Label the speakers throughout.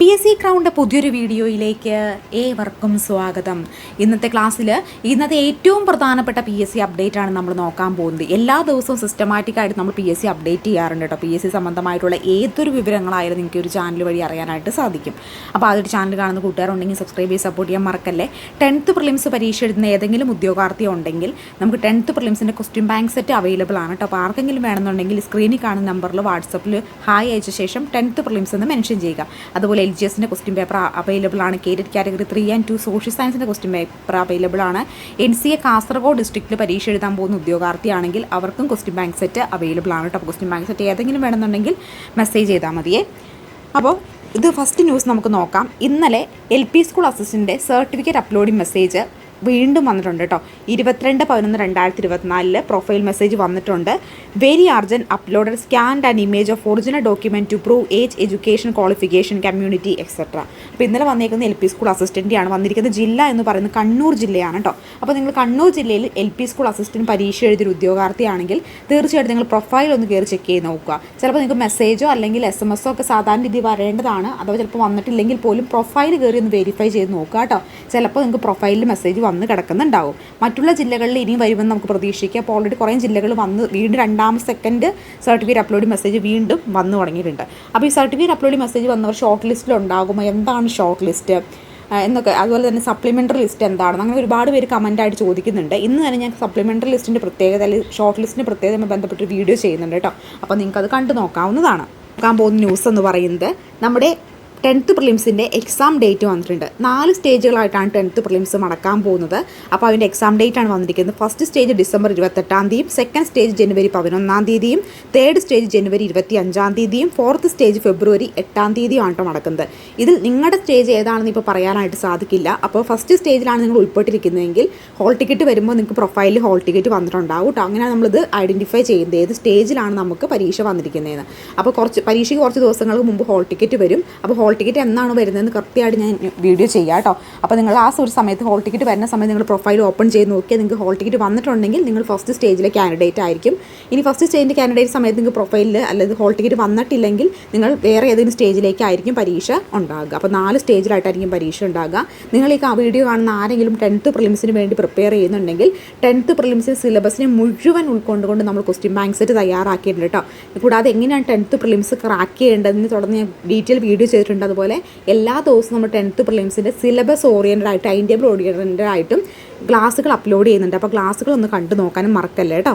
Speaker 1: P S C crowned പുതിയൊരു വീഡിയോയിലേക്ക് ഏവർക്കും സ്വാഗതം. ഇന്നത്തെ ക്ലാസ്സിൽ ഇന്നത്തെ ഏറ്റവും പ്രധാനപ്പെട്ട പി എസ് സി അപ്ഡേറ്റ് ആണ് നമ്മൾ നോക്കാൻ പോകുന്നത്. എല്ലാ ദിവസവും സിസ്റ്റമാറ്റിക്കായിട്ട് നമ്മൾ പി എസ് സി അപ്ഡേറ്റ് ചെയ്യാറുണ്ട് കേട്ടോ. പി എസ് സി സംബന്ധമായിട്ടുള്ള ഏതൊരു വിവരങ്ങളായാലും നിങ്ങൾക്ക് ഒരു ചാനൽ വഴി അറിയാനായിട്ട് സാധിക്കും. അപ്പോൾ അതൊരു ചാനൽ കാണുന്ന കൂട്ടുകാരുണ്ടെങ്കിൽ സബ്സ്ക്രൈബ് ചെയ്ത് സപ്പോർട്ട് ചെയ്യാൻ മറക്കല്ലേ? ടെൻത്ത് പ്രിലിംസ് പരീക്ഷ എഴുതുന്ന ഏതെങ്കിലും ഉദ്യോഗാർത്ഥി ഉണ്ടെങ്കിൽ നമുക്ക് ടെൻത്ത് പ്രിലിംസിന്റെ ക്വസ്റ്റ്യൻ ബാങ്ക് സെറ്റ് അവൈലബിൾ ആണ് കേട്ടോ. അപ്പോൾ ആർക്കെങ്കിലും വേണമെന്നുണ്ടെങ്കിൽ സ്ക്രീനിൽ കാണുന്ന നമ്പറിൽ വാട്സപ്പിൽ ഹായ് അയച്ച ശേഷം ടെൻത്ത് പ്രിലിംസ് എന്ന് മെൻഷൻ ചെയ്യുക. അതുപോലെ എൽ ജി എസിന്റെ ക്വസ്റ്റ്യൻ പേപ്പർ അവൈലബിൾ ആണ് cadet category three and two social സയൻസിന്റെ ക്വസ്റ്റ്യൻ പേപ്പർ അവൈലബിൾ ആണ്. എൻ സി എ കാസർഗോഡ് ഡിസ്ട്രിക്റ്റിൽ പരീക്ഷ എഴുതാൻ പോകുന്ന ഉദ്യോഗാർത്ഥിയാണെങ്കിൽ അവർക്കും ക്വസ്റ്റ്യൻ ബാങ്ക് സെറ്റ് അവൈലബിൾ ആണ് കേട്ടോ ക്വസ്റ്റ്യൻ ബാങ്ക് സെറ്റ് ഏതെങ്കിലും വേണമെന്നുണ്ടെങ്കിൽ മെസ്സേജ് ചെയ്താൽ മതിയേ. അപ്പോൾ ഇത് ഫസ്റ്റ് ന്യൂസ് നമുക്ക് നോക്കാം. ഇന്നലെ L P school assistant certificate uploading message വീണ്ടും വന്നിട്ടുണ്ട് കേട്ടോ. ഇരുപത്തിരണ്ട് പതിനൊന്ന് രണ്ടായിരത്തി ഇരുപത്തിനാലിൽ പ്രൊഫൈൽ മെസ്സേജ് വന്നിട്ടുണ്ട് very urgent uploaded scanned and image of original document to prove age education qualification community etcetera അപ്പോൾ ഇന്നലെ വന്നിരിക്കുന്ന എൽ പി സ്കൂൾ അസിസ്റ്റന്റാണ് വന്നിരിക്കുന്നത്. ജില്ല എന്ന് പറയുന്നത് കണ്ണൂർ ജില്ലയാണ് കേട്ടോ. അപ്പോൾ നിങ്ങൾ കണ്ണൂർ ജില്ലയിൽ എൽ പി സ്കൂൾ അസിസ്റ്റന്റ് പരീക്ഷ എഴുതിയൊരു ഉദ്യോഗാർത്ഥിയാണെങ്കിൽ തീർച്ചയായിട്ടും നിങ്ങൾ പ്രൊഫൈൽ ഒന്ന് കയറി ചെക്ക് ചെയ്ത് നോക്കുക. ചിലപ്പോൾ നിങ്ങൾക്ക് മെസ്സേജോ അല്ലെങ്കിൽ എസ് എം എസോ ഒക്കെ സാധാരണ രീതി വരേണ്ടതാണ്. അഥവാ ചിലപ്പോൾ വന്നിട്ടില്ലെങ്കിൽ പോലും പ്രൊഫൈൽ കയറി ഒന്ന് വെരിഫൈ ചെയ്ത് നോക്കുക കേട്ടോ. ചിലപ്പോൾ നിങ്ങൾക്ക് പ്രൊഫൈലിൽ മെസ്സേജ് വന്ന് കിടക്കുന്നുണ്ടാവും. മറ്റുള്ള ജില്ലകളിൽ ഇനിയും വരുമെന്ന് നമുക്ക് പ്രതീക്ഷിക്കാം. അപ്പോൾ ഓൾറെഡി കുറേ ജില്ലകൾ വന്ന് വീണ്ടും രണ്ടാമത് സെക്കൻഡ് സർട്ടിഫിക്കറ്റ് അപ്ലോഡ് മെസ്സേജ് വീണ്ടും വന്നു തുടങ്ങിയിട്ടുണ്ട്. അപ്പോൾ ഈ സർട്ടിഫിക്കറ്റ് അപ്ലോഡ് മെസ്സേജ് വന്നവർ ഷോർട്ട് ലിസ്റ്റിൽ ഉണ്ടാകുമോ എന്താണ് ഷോർട്ട് ലിസ്റ്റ് എന്നൊക്കെ. അതുപോലെ തന്നെ സപ്ലിമെന്ററി ലിസ്റ്റ് എന്താണെന്ന്. അങ്ങനെ ഒരുപാട് പേര് കമന്റായിട്ട് ചോദിക്കുന്നുണ്ട്. ഇന്ന് തന്നെ ഞാൻ സപ്ലിമെന്ററി ലിസ്റ്റിന്റെ പ്രത്യേകത അല്ലെങ്കിൽ ഷോർട്ട് ലിസ്റ്റിന്റെ പ്രത്യേകതയുമായി ബന്ധപ്പെട്ട് വീഡിയോ ചെയ്യുന്നുണ്ട് കേട്ടോ. അപ്പോൾ നിങ്ങൾക്ക് അത് കണ്ടു നോക്കാവുന്നതാണ്. നോക്കാൻ പോകുന്ന ന്യൂസ് എന്ന് പറയുന്നത് നമ്മുടെ ടെൻത്ത് പ്രിലിംസിന്റെ എക്സാം ഡേറ്റ് വന്നിട്ടുണ്ട്. നാല് സ്റ്റേജുകളായിട്ടാണ് ടെൻത്ത് പ്രിലിംസ് നടക്കാൻ പോകുന്നത്. അപ്പോൾ അതിന്റെ എക്സാം ഡേറ്റ് ആണ് വന്നിരിക്കുന്നത്. ഫസ്റ്റ് സ്റ്റേജ് ഡിസംബർ ഇരുപത്തെട്ടാം തീയതിയും സെക്കൻഡ് സ്റ്റേജ് ജനുവരി പതിനൊന്നാം തീയതിയും തേർഡ് സ്റ്റേജ് ജനുവരി ഇരുപത്തി അഞ്ചാം തീയതിയും ഫോർത്ത് സ്റ്റേജ് ഫെബ്രുവരി എട്ടാം തീയതിയുമാണ് കേട്ടോ നടക്കുന്നത്. ഇതിൽ നിങ്ങളുടെ സ്റ്റേജ് ഏതാണെന്ന് ഇപ്പോൾ പറയാനായിട്ട് സാധിക്കില്ല. അപ്പോൾ ഫസ്റ്റ് സ്റ്റേജിലാണ് നിങ്ങൾ ഉൾപ്പെട്ടിരിക്കുന്നതെങ്കിൽ ഹോൾ ടിക്കറ്റ് വരുമ്പോൾ നിങ്ങൾക്ക് പ്രൊഫൈലിൽ ഹോൾ ടിക്കറ്റ് വന്നിട്ടുണ്ടാവും കേട്ടോ അങ്ങനെ നമ്മളിത് ഐഡന്റിഫൈ ചെയ്യുന്നത് ഏത് സ്റ്റേജിലാണ് നമുക്ക് പരീക്ഷ വന്നിരിക്കുന്നതെന്ന്. അപ്പോൾ കുറച്ച് പരീക്ഷയ്ക്ക് കുറച്ച് ദിവസങ്ങൾക്ക് മുമ്പ് ഹോൾ ടിക്കറ്റ് വരും. അപ്പോൾ ഹോൾ ടിക്കറ്റ് എന്നാണ് വരുന്നതെന്ന് കൃത്യമായിട്ട് ഞാൻ വീഡിയോ ചെയ്യാം കേട്ടോ അപ്പോൾ നിങ്ങൾ ആ ഒരു സമയത്ത് ഹോൾ ടിക്കറ്റ് വരുന്ന സമയത്ത് നിങ്ങൾ പ്രൊഫൈൽ ഓപ്പൺ ചെയ്ത് നോക്കിയാൽ നിങ്ങൾക്ക് ഹോൾ ടിക്കറ്റ് വന്നിട്ടുണ്ടെങ്കിൽ നിങ്ങൾ ഫസ്റ്റ് സ്റ്റേജിലെ കാൻഡിഡേറ്റ് ആയിരിക്കും. ഇനി ഫസ്റ്റ് സ്റ്റേജിന്റെ കാൻഡിഡേറ്റ് സമയത്ത് നിങ്ങൾക്ക് പ്രൊഫൈലിൽ അല്ലെങ്കിൽ ഹോൾ ടിക്കറ്റ് വന്നിട്ടില്ലെങ്കിൽ നിങ്ങൾ വേറെ ഏതെങ്കിലും സ്റ്റേജിലേക്കായിരിക്കും പരീക്ഷ ഉണ്ടാകുക. അപ്പോൾ നാല് സ്റ്റേജിലായിട്ടായിരിക്കും പരീക്ഷ ഉണ്ടാകുക. നിങ്ങൾ ഈ വീഡിയോ കാണുന്ന ആരെങ്കിലും ടെൻത്ത് പ്രിലിംസിന് വേണ്ടി പ്രിപ്പയർ ചെയ്യുന്നുണ്ടെങ്കിൽ ടെൻത്ത് പ്രിലിംസിന് സിലബസിനെ മുഴുവൻ ഉൾക്കൊണ്ടുകൊണ്ട് നമ്മൾ ക്വസ്റ്റ്യൻ ബാങ്ക് സെറ്റ് തയ്യാറാക്കിയിട്ടുണ്ട് കേട്ടോ കൂടാതെ എങ്ങനെയാണ് ടെൻത്ത് പ്രിലിംസ് ക്രാക്ക് ചെയ്യേണ്ടതെന്ന് തുടർന്ന് ഞാൻ ഡീറ്റെയിൽ വീഡിയോ ചെയ്തിട്ടുണ്ട്. അതുപോലെ എല്ലാ ദിവസവും നമ്മൾ ടെൻത്ത് പ്രിലിംസിന്റെ സിലബസ് ഓറിയന്റഡ് ആയിട്ട് ടൈം ടേബിൾ ഓറിയന്റഡ് ആയിട്ടും ക്ലാസ്സുകൾ അപ്ലോഡ് ചെയ്യുന്നുണ്ട്. അപ്പോൾ ക്ലാസ്സുകൾ ഒന്ന് കണ്ടു നോക്കാനും മറക്കല്ലേ കേട്ടോ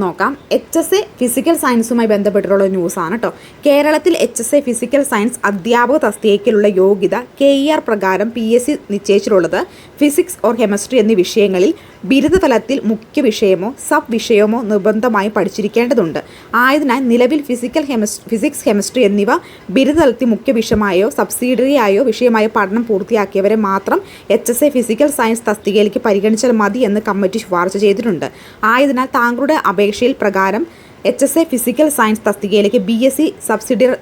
Speaker 1: നോക്കാം. എച്ച് എസ് എ ഫിസിക്കൽ സയൻസുമായി ബന്ധപ്പെട്ടിട്ടുള്ള ന്യൂസാണ് കേട്ടോ കേരളത്തിൽ H S A physical science അധ്യാപക തസ്തികയ്ക്കുള്ള യോഗ്യത കെ ഇ ആർ പ്രകാരം പി എസ് സി നിശ്ചയിച്ചിട്ടുള്ളത് ഫിസിക്സ് ഓർ കെമിസ്ട്രി എന്നീ വിഷയങ്ങളിൽ ബിരുദതലത്തിൽ മുഖ്യ വിഷയമോ സബ് വിഷയമോ നിർബന്ധമായി പഠിച്ചിരിക്കേണ്ടതുണ്ട്. ആയതിനാൽ നിലവിൽ ഫിസിക്കൽ കെമിസ് ഫിസിക്സ് കെമിസ്ട്രി എന്നിവ ബിരുദതലത്തിൽ മുഖ്യ വിഷയമായോ സബ്സിഡിയറിയായോ വിഷയമായോ പഠനം പൂർത്തിയാക്കിയവരെ മാത്രം H S A physical science തസ്തികയിലേക്ക് പരിഗണിച്ചാൽ മതി എന്ന് കമ്മിറ്റി ശുപാർശ ചെയ്തിട്ടുണ്ട്. ആയതിനാൽ താങ്കളുടെ അപേക്ഷയിൽ പ്രകാരം H S A physical science തസ്തികയിലേക്ക് ബി എസ് സി സബ്സിഡിയർ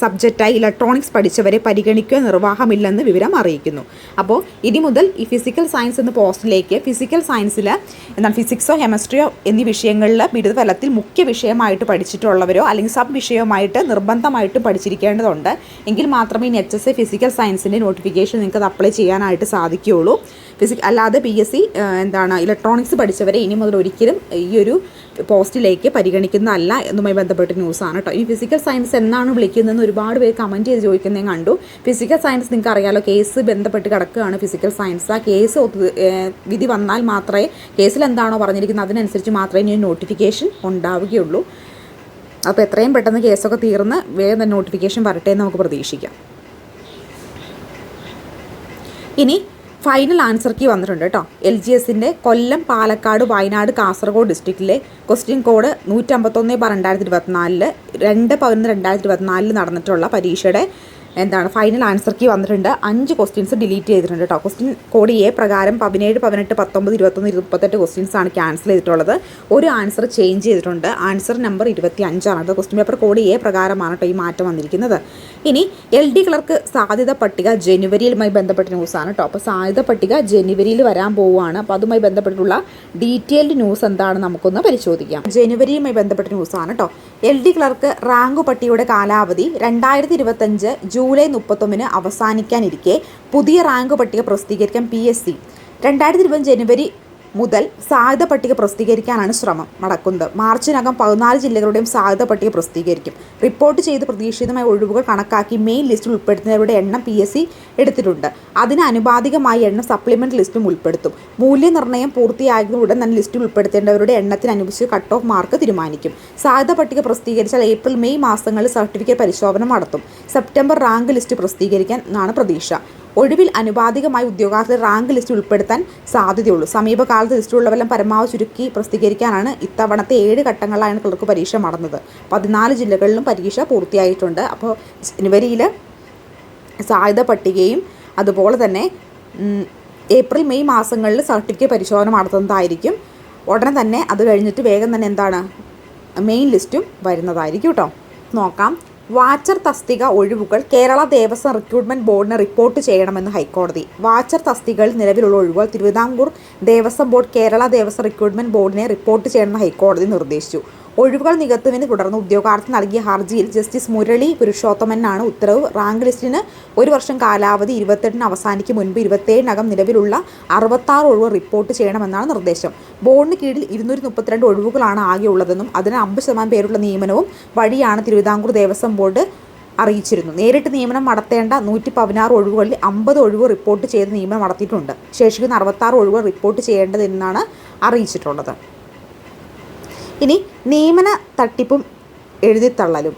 Speaker 1: സബ്ജക്റ്റായി ഇലക്ട്രോണിക്സ് പഠിച്ചവരെ പരിഗണിക്കുക നിർവാഹമില്ലെന്ന് വിവരം അറിയിക്കുന്നു. അപ്പോൾ ഇനി മുതൽ ഈ ഫിസിക്കൽ സയൻസ് എന്ന പോസ്റ്റിലേക്ക് ഫിസിക്കൽ സയൻസിൽ എന്താണ് ഫിസിക്സോ കെമിസ്ട്രിയോ എന്നീ വിഷയങ്ങളിൽ ബിരുദതലത്തിൽ മുഖ്യ വിഷയമായിട്ട് പഠിച്ചിട്ടുള്ളവരോ അല്ലെങ്കിൽ സബ് വിഷയവുമായിട്ട് നിർബന്ധമായിട്ടും പഠിച്ചിരിക്കേണ്ടതുണ്ട്. എങ്കിൽ മാത്രമേ ഈ എച്ച് എസ് എ ഫിസിക്കൽ സയൻസിന്റെ നോട്ടിഫിക്കേഷൻ നിങ്ങൾക്ക് അത് അപ്ലൈ ചെയ്യാനായിട്ട് സാധിക്കുകയുള്ളൂ. ഫിസിക് അല്ലാതെ പി എസ് സി എന്താണ് ഇലക്ട്രോണിക്സ് പഠിച്ചവരെ ഇനി മുതൽ ഒരിക്കലും ഈ ഒരു പോസ്റ്റിലേക്ക് പരിഗണിക്കുന്നതല്ല എന്നുമായി ബന്ധപ്പെട്ട ന്യൂസാണ് കേട്ടോ ഈ ഫിസിക്കൽ സയൻസ് എന്നാണ് വിളിക്കുന്നതെന്ന് ഒരുപാട് പേര് കമന്റ് ചെയ്ത് ചോദിക്കുന്നതും കണ്ടു. ഫിസിക്കൽ സയൻസ് നിങ്ങൾക്ക് അറിയാലോ കേസ് ബന്ധപ്പെട്ട് കിടക്കുകയാണ് ഫിസിക്കൽ സയൻസ് ആ കേസ് വിധി വന്നാൽ മാത്രമേ കേസിൽ എന്താണോ പറഞ്ഞിരിക്കുന്നത് അതിനനുസരിച്ച് മാത്രമേ ഇനി നോട്ടിഫിക്കേഷൻ ഉണ്ടാവുകയുള്ളൂ. അപ്പോൾ എത്രയും പെട്ടെന്ന് കേസൊക്കെ തീർന്ന് വേഗം നോട്ടിഫിക്കേഷൻ വരട്ടെ എന്ന് നമുക്ക് പ്രതീക്ഷിക്കാം. ഇനി ഫൈനൽ ആൻസർ കീ വന്നിട്ടുണ്ട് കേട്ടോ. എൽ ജി എസിന്റെ കൊല്ലം പാലക്കാട് വയനാട് കാസർഗോഡ് ഡിസ്ട്രിക്റ്റിലെ ക്വസ്റ്റ്യൻ കോഡ് നൂറ്റമ്പത്തൊന്ന് ബാർ രണ്ടായിരത്തി ഇരുപത്തിനാലിൽ രണ്ട് പതിനൊന്ന് രണ്ടായിരത്തി ഇരുപത്തിനാലിൽ നടന്നിട്ടുള്ള പരീക്ഷയുടെ എന്താണ് ഫൈനൽ ആൻസർ കീ വന്നിട്ടുണ്ട്. അഞ്ച് ക്വസ്റ്റ്യൻസ് ഡിലീറ്റ് ചെയ്തിട്ടുണ്ട് കേട്ടോ ക്വസ്റ്റ്യൻ കോഡ് എ പ്രകാരം പതിനേഴ് പതിനെട്ട് പത്തൊമ്പത് ഇരുപത്തൊന്ന് മുപ്പത്തെട്ട് ക്വസ്റ്റ്യൻസ് ആണ് ക്യാൻസൽ ചെയ്തിട്ടുള്ളത്. ഒരു ആൻസർ ചേഞ്ച് ചെയ്തിട്ടുണ്ട്. ആൻസർ നമ്പർ ഇരുപത്തി അഞ്ചാണ് അത് ക്വസ്റ്റ്യൻ പേപ്പർ കോഡ് എ പ്രകാരമാണ് കേട്ടോ ഈ മാറ്റം വന്നിരിക്കുന്നത്. ഇനി എൽ ഡി ക്ലർക്ക് സാധ്യത പട്ടിക ജനുവരിയിലുമായി ബന്ധപ്പെട്ട ന്യൂസാണ് കേട്ടോ അപ്പോൾ സാധ്യത പട്ടിക ജനുവരിയിൽ വരാൻ പോവുകയാണ്. അപ്പോൾ അതുമായി ബന്ധപ്പെട്ടിട്ടുള്ള ഡീറ്റെയിൽഡ് ന്യൂസ് എന്താണെന്ന് നമുക്കൊന്ന് പരിശോധിക്കാം. ജനുവരിയുമായി ബന്ധപ്പെട്ട ന്യൂസാണ് കേട്ടോ എൽ ഡി ക്ലർക്ക് റാങ്ക് പട്ടികയുടെ കാലാവധി രണ്ടായിരത്തി ഇരുപത്തഞ്ച് ജൂലൈ മുപ്പത്തൊന്നിന് അവസാനിക്കാനിരിക്കെ പുതിയ റാങ്ക് പട്ടിക പ്രസിദ്ധീകരിക്കാൻ പി എസ് സി. രണ്ടായിരത്തി ഇരുപത് ജനുവരി മുതൽ സാധ്യത പട്ടിക പ്രസിദ്ധീകരിക്കാനാണ് ശ്രമം. നടക്കുന്നത് മാർച്ചിനകം പതിനാല് ജില്ലകളുടെയും സാധ്യത പട്ടിക പ്രസിദ്ധീകരിക്കും. റിപ്പോർട്ട് ചെയ്ത് പ്രതീക്ഷിതമായ ഒഴിവുകൾ കണക്കാക്കി മെയിൻ ലിസ്റ്റിൽ ഉൾപ്പെടുത്തുന്നവരുടെ എണ്ണം പി എസ് സി എടുത്തിട്ടുണ്ട്. അതിന് അനുപാതികമായ എണ്ണം സപ്ലിമെന്റ് ലിസ്റ്റും ഉൾപ്പെടുത്തും. മൂല്യനിർണയം പൂർത്തിയായതിന് ഉടൻ തന്നെ ലിസ്റ്റിൽ ഉൾപ്പെടുത്തേണ്ടവരുടെ എണ്ണത്തിനനുസരിച്ച് കട്ട് ഓഫ് മാർക്ക് തീരുമാനിക്കും. സാധ്യത പട്ടിക പ്രസിദ്ധീകരിച്ചാൽ ഏപ്രിൽ മെയ് മാസങ്ങളിൽ സർട്ടിഫിക്കറ്റ് പരിശോധന നടത്തും. സെപ്റ്റംബർ റാങ്ക് ലിസ്റ്റ് പ്രസിദ്ധീകരിക്കാൻ എന്നാണ് പ്രതീക്ഷ. ഒടുവിൽ അനുപാതികമായി ഉദ്യോഗാർത്ഥി റാങ്ക് ലിസ്റ്റ് ഉൾപ്പെടുത്താൻ സാധ്യതയുള്ളൂ. സമീപകാലത്ത് ലിസ്റ്റിലുള്ളവരെല്ലാം പരമാവധി ചുരുക്കി പ്രസിദ്ധീകരിക്കാനാണ് ഇത്തവണത്തെ ഏഴ് ഘട്ടങ്ങളിലാണ് ക്ലർക്ക് പരീക്ഷ നടന്നത് പതിനാല് ജില്ലകളിലും പരീക്ഷ പൂർത്തിയായിട്ടുണ്ട്. അപ്പോൾ ജനുവരിയിൽ സാധ്യത പട്ടികയും അതുപോലെ തന്നെ ഏപ്രിൽ മെയ് മാസങ്ങളിൽ സർട്ടിഫിക്കറ്റ് പരിശോധന നടത്തുന്നതായിരിക്കും. ഉടനെ തന്നെ അത് കഴിഞ്ഞിട്ട് വേഗം തന്നെ എന്താണ് മെയിൻ ലിസ്റ്റും വരുന്നതായിരിക്കും കേട്ടോ. നോക്കാം. വാച്ചർ തസ്തിക ഒഴിവുകൾ കേരള ദേവസ്വം റിക്രൂട്ട്മെന്റ് ബോർഡിന് റിപ്പോർട്ട് ചെയ്യണമെന്ന് ഹൈക്കോടതി. വാച്ചർ തസ്തികകളിൽ നിലവിലുള്ള ഒഴിവുകൾ തിരുവിതാംകൂർ ദേവസ്വം ബോർഡ് കേരള ദേവസ്വം റിക്രൂട്ട്മെന്റ് ബോർഡിനെ റിപ്പോർട്ട് ചെയ്യണമെന്ന് ഹൈക്കോടതി നിർദ്ദേശിച്ചു. ഒഴിവുകൾ നികത്തുമെന്ന് തുടർന്ന് ഉദ്യോഗാർത്ഥി നൽകിയ ഹർജിയിൽ ജസ്റ്റിസ് മുരളി പുരുഷോത്തമനാണ് ഉത്തരവ്. റാങ്ക് ലിസ്റ്റിന് ഒരു വർഷം കാലാവധി ഇരുപത്തെട്ടിന് അവസാനിക്കും മുൻപ് ഇരുപത്തേഴിനകം നിലവിലുള്ള അറുപത്താറ് ഒഴിവ് റിപ്പോർട്ട് ചെയ്യണമെന്നാണ് നിർദ്ദേശം. ബോർഡിന് കീഴിൽ ഇരുന്നൂറ്റി മുപ്പത്തിരണ്ട് ഒഴിവുകളാണ് ആകെ ഉള്ളതെന്നും അതിന് അമ്പത് ശതമാനം പേരുള്ള നിയമനവും വഴിയാണ് തിരുവിതാംകൂർ ദേവസ്വം ബോർഡ് അറിയിച്ചിരുന്നു. നേരിട്ട് നിയമനം നടത്തേണ്ട നൂറ്റി പതിനാറ് ഒഴിവുകളിൽ അമ്പത് ഒഴിവ് റിപ്പോർട്ട് ചെയ്ത് നിയമനം നടത്തിയിട്ടുണ്ട്. ശേഷിക്കുന്ന അറുപത്താറ് ഒഴിവ് റിപ്പോർട്ട് ചെയ്യേണ്ടതെന്നാണ് അറിയിച്ചിട്ടുള്ളത്. ഇനി നിയമന തട്ടിപ്പും എഴുതിത്തള്ളലും.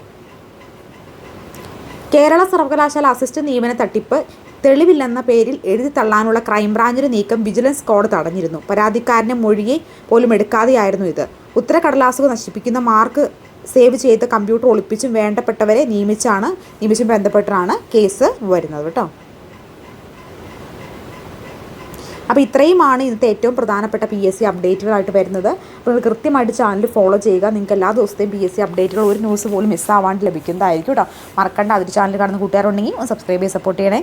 Speaker 1: കേരള സർവകലാശാല അസിസ്റ്റന്റ് നിയമന തട്ടിപ്പ് തെളിവില്ലെന്ന പേരിൽ എഴുതി തള്ളാനുള്ള ക്രൈംബ്രാഞ്ചിന് നീക്കം വിജിലൻസ് കോടതി തടഞ്ഞിരുന്നു. പരാതിക്കാരനെ മൊഴിയെ പോലും എടുക്കാതെയായിരുന്നു ഇത്. ഉത്തരക്കടലാസുകൾ നശിപ്പിക്കുന്ന മാർക്ക് സേവ് ചെയ്ത കമ്പ്യൂട്ടർ ഒളിപ്പിച്ചും വേണ്ടപ്പെട്ടവരെ നിയമിച്ചാണ് നിയമിച്ചും ബന്ധപ്പെട്ടാണ് കേസ് വരുന്നത് കേട്ടോ. അപ്പോൾ ഇത്രയുമാണ് ഇന്നത്തെ ഏറ്റവും പ്രധാനപ്പെട്ട പി എസ് സി അപ്ഡേറ്റുകളായിട്ട് വരുന്നത്. അപ്പോൾ നിങ്ങൾ കൃത്യമായിട്ട് ചാനൽ ഫോളോ ചെയ്യുക. നിങ്ങൾക്ക് എല്ലാ ദിവസത്തെയും പി എസ് സി അപ്ഡേറ്റുകൾ ഒരു ന്യൂസ് പോലും മിസ്സാവാണ്ട് ലഭിക്കുന്നതായിരിക്കും കേട്ടോ മറക്കണ്ട. അതിൽ ചാനൽ കാണുന്ന കൂട്ടുകാരുണ്ടെങ്കിൽ സബ്സ്ക്രൈബ് ചെയ്ത് സപ്പോർട്ട് ചെയ്യണേ.